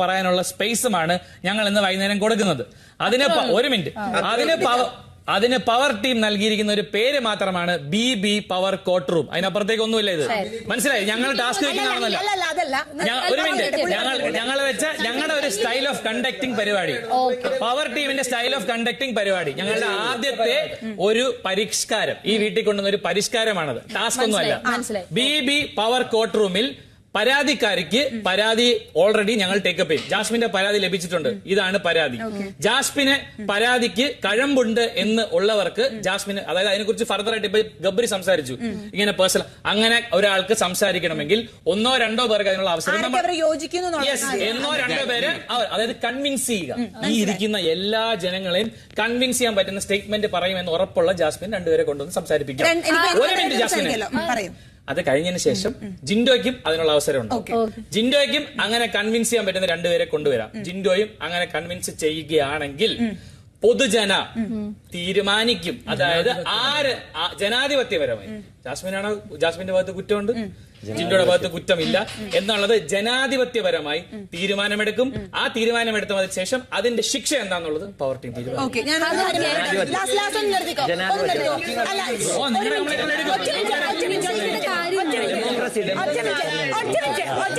പറയാനുള്ള സ്പേസുമാണ് ഞങ്ങൾ ഇന്ന് വൈകുന്നേരം കൊടുക്കുന്നത്. അതിന് പ- ഒരു മിനിറ്റ്. അതിന് പവ- അതിന് പവർ ടീം നൽകിയിരിക്കുന്ന ഒരു പേര് മാത്രമാണ് B B power coat room. അതിനപ്പുറത്തേക്ക് ഒന്നുമില്ല ഇത്. മനസ്സിലായി? ഞങ്ങൾ ടാസ്ക് വെക്കുന്നതാണെന്നല്ല അതല്ല. ഞ- ഒരു മിനിറ്റ്. ഞങ്ങൾ ഞങ്ങൾ വെച്ച ഞങ്ങളുടെ ഒരു സ്റ്റൈൽ ഓഫ് കണ്ടക്ടിങ് പരിപാടി. പവർ ടീമിന്റെ സ്റ്റൈൽ ഓഫ് കണ്ടക്ടിങ് പരിപാടി. ഞങ്ങളുടെ ആദ്യത്തെ ഒരു പരിഷ്കാരം. ഈ വീട്ടിൽ കൊണ്ടുവന്ന ഒരു പരിഷ്കാരമാണത്. ടാസ്ക് ഒന്നുമല്ല. മനസ്സിലായി. ബി ബി പവർ കോട്ട് റൂമിൽ പരാതിക്കാരിക്ക് പരാതി ഓൾറെഡി ഞങ്ങൾ ടേക്കപ്പ് ചെയ്യും. ജാസ്മിന്റെ പരാതി ലഭിച്ചിട്ടുണ്ട്. ഇതാണ് പരാതി. ജാസ്മിന് പരാതിക്ക് കഴമ്പുണ്ട് എന്ന് ഉള്ളവർക്ക് ജാസ്മിന് അതായത് അതിനെക്കുറിച്ച് ഫർദർ ആയിട്ട് ഇപ്പൊ ഗബ്രി സംസാരിച്ചു. ഇങ്ങനെ പേഴ്സണൽ അങ്ങനെ ഒരാൾക്ക് സംസാരിക്കണമെങ്കിൽ ഒന്നോ രണ്ടോ പേർക്ക് അതിനുള്ള അവസരം. നമ്മൾ യോജിക്കുന്നു എന്നുള്ളത് എന്നോ രണ്ടോ പേര് അതായത് കൺവിൻസ് ചെയ്യുക. ഈ ഇരിക്കുന്ന എല്ലാ ജനങ്ങളെയും കൺവിൻസ് ചെയ്യാൻ പറ്റുന്ന സ്റ്റേറ്റ്മെന്റ് പറയുമെന്ന് ഉറപ്പുള്ള ജാസ്മിൻ രണ്ടുപേരെ കൊണ്ടുവന്ന് സംസാരിപ്പിക്കാം. ഒരു മിനിറ്റ് ജാസ്മിൻ. പറയൂ. അത് കഴിഞ്ഞതിന് ശേഷം ജിൻഡോയ്ക്കും അതിനുള്ള അവസരം അവസരമുണ്ട് ജിൻഡോയ്ക്കും അങ്ങനെ കൺവിൻസ് ചെയ്യാൻ പറ്റുന്ന രണ്ടുപേരെ കൊണ്ടുവരാം. ജിൻഡോയും അങ്ങനെ കൺവിൻസ് ചെയ്യുകയാണെങ്കിൽ പൊതുജന തീരുമാനിക്കും. അതായത് ആര് ജനാധിപത്യപരമായി. ജാസ്മിനാണോ ജാസ്മിന്റെ ഭാഗത്ത് കുറ്റമുണ്ട്? ജിൻഡോയുടെ ഭാഗത്ത് കുറ്റമില്ല. എന്നുള്ളത് ജനാധിപത്യപരമായി തീരുമാനമെടുക്കും. ആ തീരുമാനമെടുത്തതിന് ശേഷം അതിന്റെ ശിക്ഷ എന്താന്നുള്ളത് പവർ ടീം തീരുമാനിക്കും. ഒറ്റ മിനിറ്റ് ഒറ്റ